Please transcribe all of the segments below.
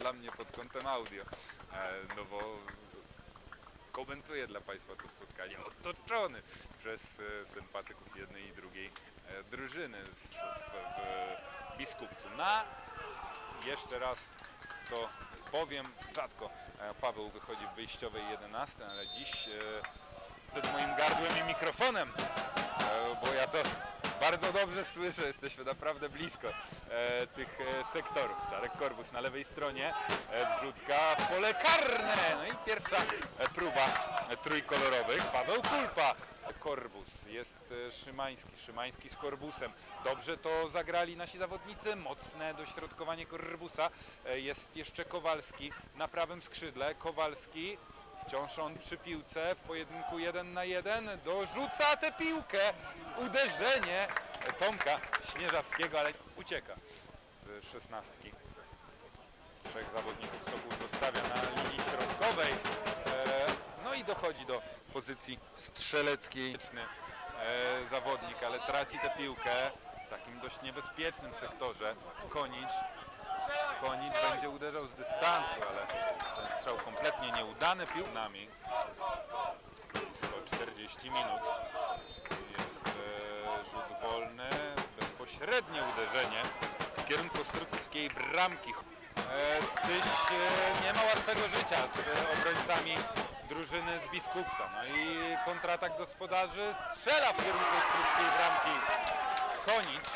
dla mnie pod kątem audio, e, no bo komentuję dla Państwa to spotkanie otoczony przez e, sympatyków jednej i drugiej e, drużyny w, w Biskupcu. Na jeszcze raz to powiem rzadko. Paweł wychodzi w wyjściowej 11, ale dziś przed moim gardłem i mikrofonem, bo ja to bardzo dobrze słyszę, jesteśmy naprawdę blisko e, tych e, sektorów. Czarek Korbus na lewej stronie, e, wrzutka w pole karne. No i pierwsza e, próba e, trójkolorowych. Paweł Kulpa. Korbus, jest Szymański, Szymański z Korbusem. Dobrze to zagrali nasi zawodnicy, mocne dośrodkowanie Korbusa. Jest jeszcze Kowalski na prawym skrzydle. Kowalski Wciąż on przy piłce w pojedynku 1 na 1 dorzuca tę piłkę. Uderzenie Tomka Śnieżawskiego, ale ucieka z szesnastki. Trzech zawodników Sokół zostawia na linii środkowej. E, No i dochodzi do pozycji strzeleckiej. E, Zawodnik, ale traci tę piłkę w takim dość niebezpiecznym sektorze. Konicz Konicz będzie uderzał z dystansu, ale ten strzał kompletnie nieudany piłkami. 140 minut. Jest e, rzut wolny, bezpośrednie uderzenie w kierunku struckiej bramki. E, Styś e, nie ma łatwego życia z obrońcami drużyny z Biskupca. No i kontratak gospodarzy strzela w kierunku struckiej bramki. Konicz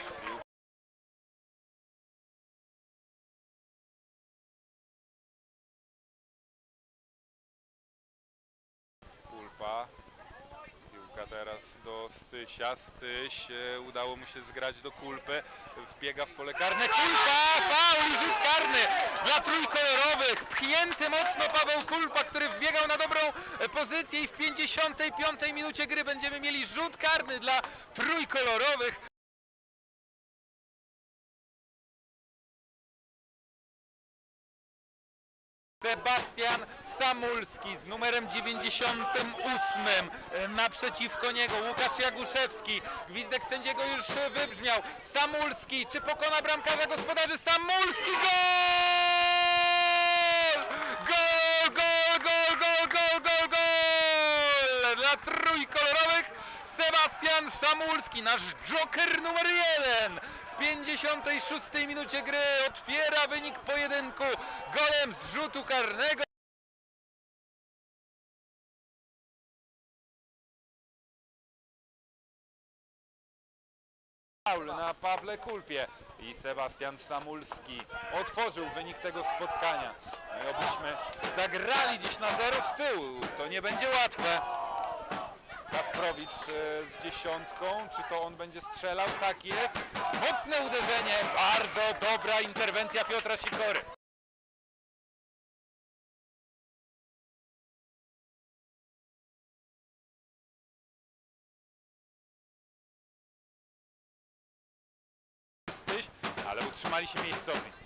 Teraz do Stysia. Styś e, udało mu się zgrać do Kulpy. Wbiega w pole karne. Kulpa! Faul i rzut karny dla trójkolorowych. Pchnięty mocno Paweł Kulpa, który wbiegał na dobrą e, pozycję i w 55 minucie gry będziemy mieli rzut karny dla trójkolorowych. Sebastian Samulski z numerem 98. Naprzeciwko niego Łukasz Jaguszewski. Gwizdek sędziego już wybrzmiał. Samulski, czy pokona bramkarza gospodarzy? Samulski, gol! Gol, gol, gol, gol, gol, gol, gol! Dla trójkolorowych Sebastian Samulski, nasz joker numer jeden w 56 minucie gry otwiera wynik pojedynku golem z rzutu karnego. Faul na Pawle Kulpie i Sebastian Samulski otworzył wynik tego spotkania. No i obyśmy zagrali dziś na zero z tyłu. To nie będzie łatwe. Kasprowicz e, z dziesiątką, czy to on będzie strzelał? Tak jest. Mocne uderzenie, bardzo dobra interwencja Piotra Sikory. Ale utrzymali się miejscowi.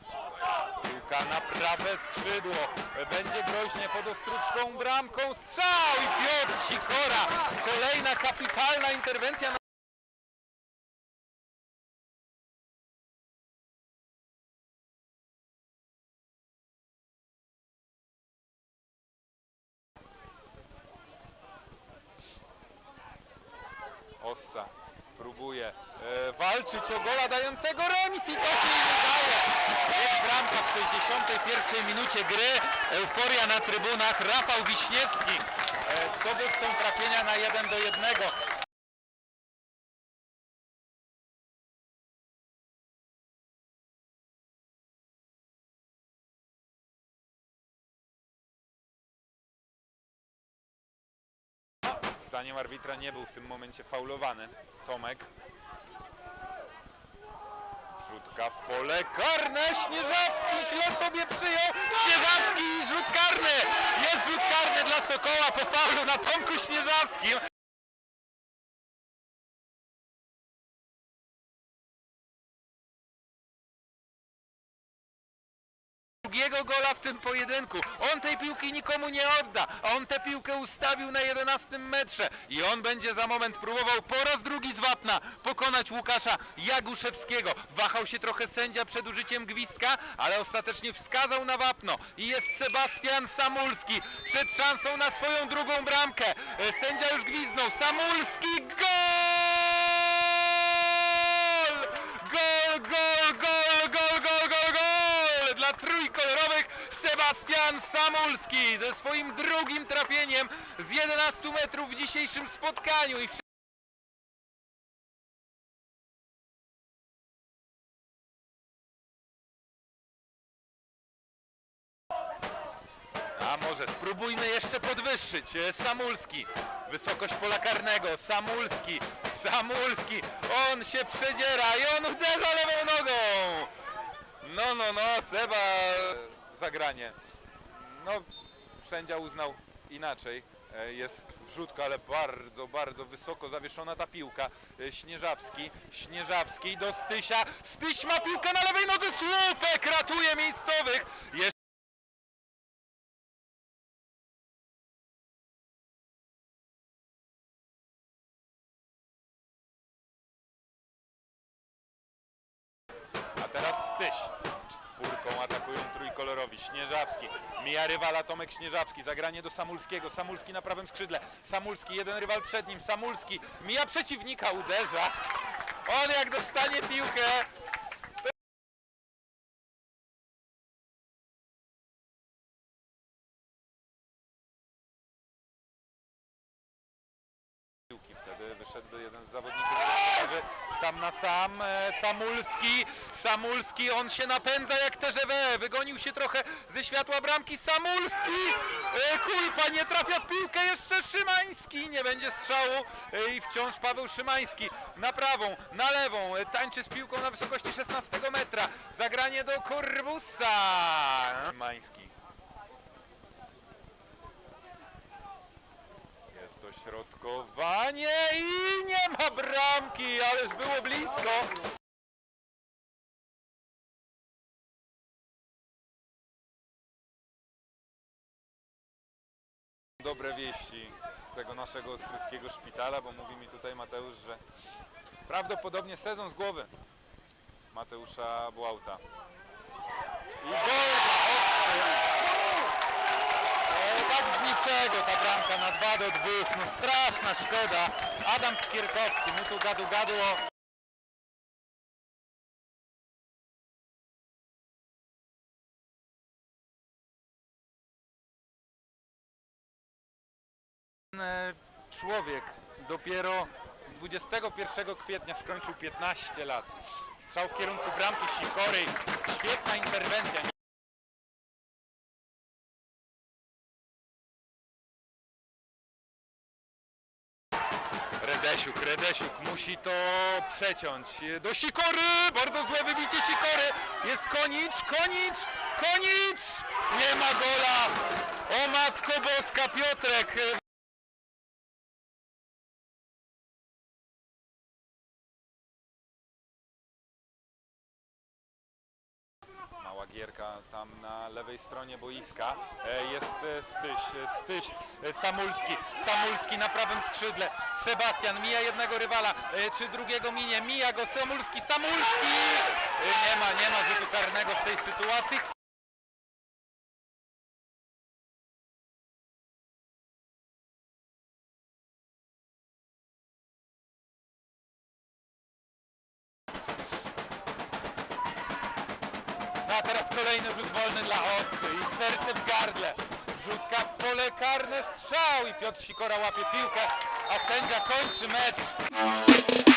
Piłka na prawe skrzydło. Będzie groźnie pod Ostrucką bramką. Strzał i Piotr Sikora. Kolejna kapitalna interwencja. Ossa próbuje e, walczyć o gola dającego remis i to się nie udaje. Jest w 61 minucie gry. Euforia na trybunach. Rafał Wiśniewski e, zdobywcą trafienia na 1 do 1. Zdaniem arbitra nie był w tym momencie faulowany. Tomek. Wrzutka w pole karne. Śnieżawski źle sobie przyjął. Śnieżawski i rzut karny. Jest rzut karny dla Sokoła po faulu na Tomku Śnieżawskim. Drugiego gola w tym pojedynku. On tej piłki nikomu nie odda, a on tę piłkę ustawił na 11 metrze i on będzie za moment próbował po raz drugi z wapna pokonać Łukasza Jaguszewskiego. Wahał się trochę sędzia przed użyciem gwizdka, ale ostatecznie wskazał na wapno i jest Sebastian Samulski przed szansą na swoją drugą bramkę. E, Sędzia już gwizdnął. Samulski gol! Sebastian Samulski ze swoim drugim trafieniem z 11 metrów w dzisiejszym spotkaniu. I A może spróbujmy jeszcze podwyższyć. E, Samulski. Wysokość pola karnego. Samulski. Samulski. On się przedziera i on uderza lewą nogą. No, no, no. Seba. Zagranie. No, sędzia uznał inaczej. E, Jest wrzutka, ale bardzo, bardzo wysoko zawieszona ta piłka. E, Śnieżawski, Śnieżawski do Stysia. Styś ma piłkę na lewej nodze. Słupek ratuje miejscowych. Jeszcze Styś. Czwórką atakują trójkolorowi. Śnieżawski. Mija rywala Tomek Śnieżawski. Zagranie do Samulskiego. Samulski na prawym skrzydle. Samulski, jeden rywal przed nim. Samulski mija przeciwnika, uderza. On jak dostanie piłkę. Wtedy wyszedłby jeden z zawodników sam na sam. E, Samulski, Samulski, on się napędza jak TGW. Wygonił się trochę ze światła bramki. Samulski! E, Kulpa nie trafia w piłkę jeszcze Szymański. Nie będzie strzału e, i wciąż Paweł Szymański na prawą, na lewą. Tańczy z piłką na wysokości 16 metra. Zagranie do Korbusa. Szymański. Jest dośrodkowanie i nie ma bramki, ależ było blisko. Dobre wieści z tego naszego ostryckiego szpitala, bo mówi mi tutaj Mateusz, że prawdopodobnie sezon z głowy Mateusza Błauta. I gol tak z niczego ta bramka na 2 do 2, no straszna szkoda. Adam Skierkowski, mu tu gadu gadu o... E, Człowiek dopiero 21 kwietnia skończył 15 lat. Strzał w kierunku bramki Sikory. Świetna interwencja. Redesiuk, Redesiuk musi to przeciąć. Do Sikory! Bardzo złe wybicie Sikory! Jest Konicz, Konicz, Konicz! Nie ma gola! O Matko Boska, Piotrek! Gierka tam na lewej stronie boiska. E, Jest e, Styś, e, Styś, Samulski, Samulski na prawym skrzydle. Sebastian mija jednego rywala, czy drugiego minie, mija go Samulski, Samulski! Nie ma, nie ma rzutu karnego w tej sytuacji. A teraz kolejny rzut wolny dla Osy i serce w gardle. Wrzutka w pole karne, strzał i Piotr Sikora łapie piłkę, a sędzia kończy mecz.